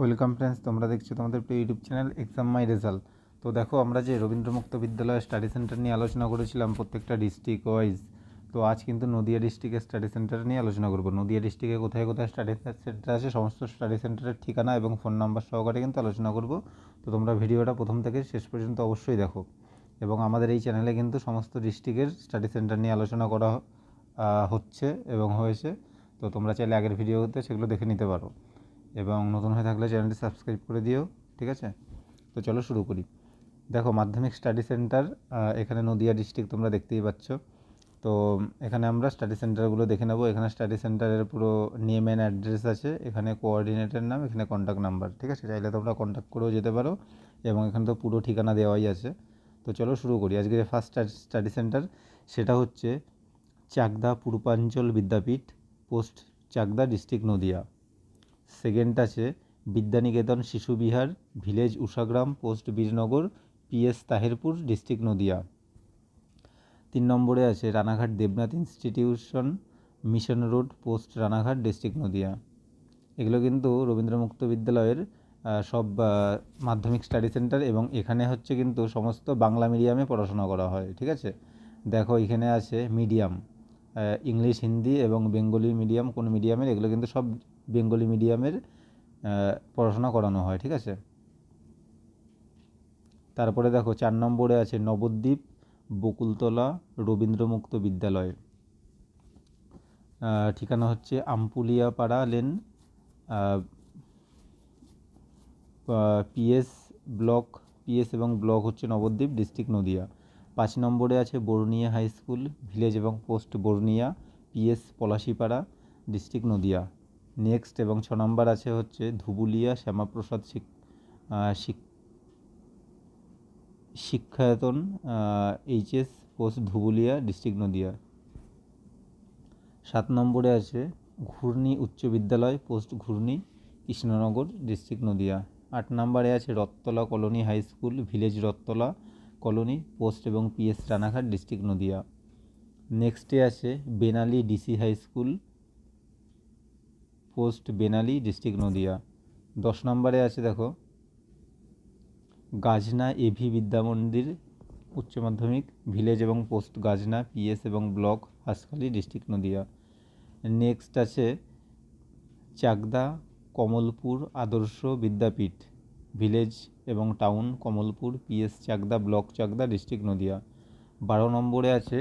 Welcome friends, তোমরা দেখছ তোমাদের প্রিয় YouTube channel exam my result তো দেখো, আমরা যে রবীন্দ্রমুক্ত বিদ্যালয় স্টাডি সেন্টার নিয়ে আলোচনা করেছিলাম প্রত্যেকটা ডিস্ট্রিক্ট ওয়াইজ তো আজ কিন্তু নদিয়া ডিস্ট্রিক্টের স্টাডি সেন্টার নিয়ে আলোচনা করব। নদিয়া ডিস্ট্রিক্টে কোথায় কোথায় স্টাডি সেন্টার আছে, সমস্ত স্টাডি সেন্টারের ঠিকানা এবং ফোন নাম্বার সহকারে কিন্তু আলোচনা করব। তো তোমরা ভিডিওটা প্রথম থেকে শেষ পর্যন্ত অবশ্যই দেখো। এবং আমাদের এই চ্যানেলে কিন্তু সমস্ত ডিস্ট্রিক্টের স্টাডি সেন্টার নিয়ে আলোচনা করা হচ্ছে এবং হয়েছে। তো তোমরা চাইলে আগের ভিডিওতে সেগুলো দেখে নিতে পারো। এবং নতুন হয়ে থাকলে চ্যানেলটি সাবস্ক্রাইব করে দিও, ঠিক আছে? তো চলো শুরু করি। দেখো, মাধ্যমিক স্টাডি সেন্টার এখানে নদিয়া ডিস্ট্রিক্ট তোমরা দেখতেই পাচ্ছ। তো এখানে আমরা স্টাডি সেন্টারগুলো দেখে নেব। এখানে স্টাডি সেন্টারের পুরো নেম অ্যান্ড অ্যাড্রেস আছে, এখানে কোঅর্ডিনেটর নাম, এখানে কন্ট্যাক্ট নাম্বার ঠিক আছে? চাইলে তোমরা কন্ট্যাক্ট করেও যেতে পারো এবং এখানে তো পুরো ঠিকানা দেওয়াই আছে। তো চলো শুরু করি। আজকে যে ফার্স্ট স্টাডি সেন্টার সেটা হচ্ছে Chakdah Purbanchal Vidyapith post Chakdah district Nadia. Second আছে, বিদ্যানিকেতন শিশু Bihar, village Ushagram, post Birnagar, PS Taherpur, district Nadia. তিন নম্বরে আছে, Ranaghat Debnath institution, mission road, post Ranaghat, district Nadia. এগুলো কিন্তু রবীন্দ্রমুক্ত বিদ্যালয়ের সব মাধ্যমিক স্টাডি সেন্টার এবং এখানে হচ্ছে কিন্তু সমস্ত বাংলা মিডিয়ামে পড়াশোনা করা হয়, ঠিক আছে? দেখো, এখানে আছে মিডিয়াম ইংলিশ, হিন্দি এবং বেঙ্গলি মিডিয়াম, কোন মিডিয়ামের, এগুলো কিন্তু সব বেঙ্গলি মিডিয়ামের পড়াশোনা করানো হয়, ঠিক আছে? তারপরে দেখো, চার নম্বরে আছে নবদ্বীপ, বকুলতলা, রবীন্দ্রমুক্ত বিদ্যালয়। ঠিকানা হচ্ছে Ampuliyapara lane PS block, PS এবং ব্লক হচ্ছে নবদ্বীপ, ডিস্ট্রিক্ট নদিয়া। পাঁচ নম্বরে আছে বরুনিয়া হাই স্কুল, ভিলেজ এবং post বর্নিয়া PS Palashipara, district Nadia. Next এবং ছ নম্বর আছে হচ্ছে Dhubulia Shyamaprasad Shikshayatan HS post Dhubulia district Nadia. সাত নম্বরে আছে ঘূর্ণি উচ্চ বিদ্যালয় পোস্ট ঘূর্ণি কৃষ্ণনগর ডিস্ট্রিক্ট নদিয়া। আট নম্বরে আছে Rattala colony high school village Rattala colony post এবং পিএস রানাঘাট ডিস্ট্রিক্ট নদিয়া। নেক্সটে আছে Benali DC high school post Benali, district Nadia. দশ নম্বরে আছে দেখো, গাজনা এভি বিদ্যা মন্দির উচ্চ মাধ্যমিক, ভিলেজ এবং পোস্ট গাজনা, পিএস এবং block, Hanskhali, district Nadia. Next আছে, চাকদা, কমলপুর আদর্শ বিদ্যাপীঠ, ভিলেজ এবং town, Kamalpur, PS Chakdah, block Chakdah, district Nadia. বারো নম্বরে আছে,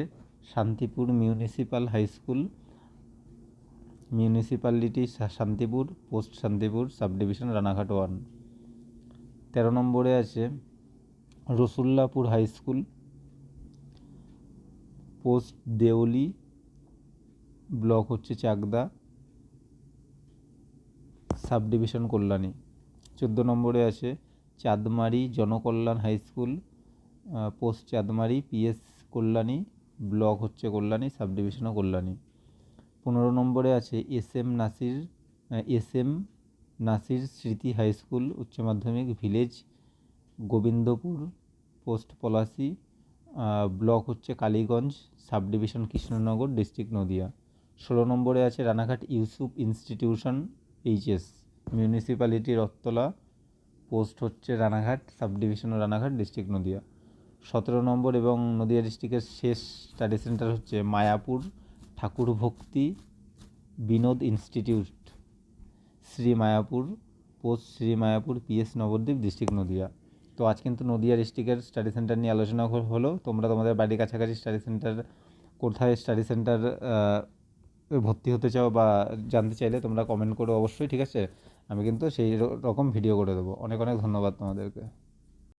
Shantipur municipal high school municipality Shantipur, post Shantipur sub division Ranaghat one. তেরো নম্বরে আছে Rasullapur high school, post Deoli block হচ্ছে Chakdah sub division Kalyani. চোদ্দ নম্বরে আছে Chandmari Janakalyan high school post Chandmari, PS Kalyani, block হচ্ছে কল্যাণী সাব ডিভিশনও কল্যাণী। পনেরো নম্বরে আছে S M Nasir S M Nasir Smriti high school, উচ্চ মাধ্যমিক, village, Gobindapur, post Palashi block হচ্ছে Kaliganj sub division Krishnanagar, district Nadia. ষোলো নম্বরে আছে Ranaghat Yusuf institution HS municipality Rattala post হচ্ছে Ranaghat sub division Ranaghat, district Nadia. সতেরো নম্বর এবং নদিয়া ডিস্ট্রিক্টের শেষ স্টাডি সেন্টার হচ্ছে Mayapur Thakur Bhakti Vinod institute, Sri Mayapur, post Sri Mayapur PS Nabadwip, district Nadia. তো আজ কিন্তু নদিয়া ডিস্ট্রিক্টের স্টাডি সেন্টার নিয়ে আলোচনা হলো। তোমরা তোমাদের বাড়ির কাছাকাছি স্টাডি সেন্টার, কোথায় স্টাডি সেন্টার ভর্তি হতে চাও বা জানতে চাইলে তোমরা কমেন্ট করো অবশ্যই, ঠিক আছে? আমি কিন্তু সেই রকম ভিডিও করে দেবো। অনেক অনেক ধন্যবাদ তোমাদেরকে।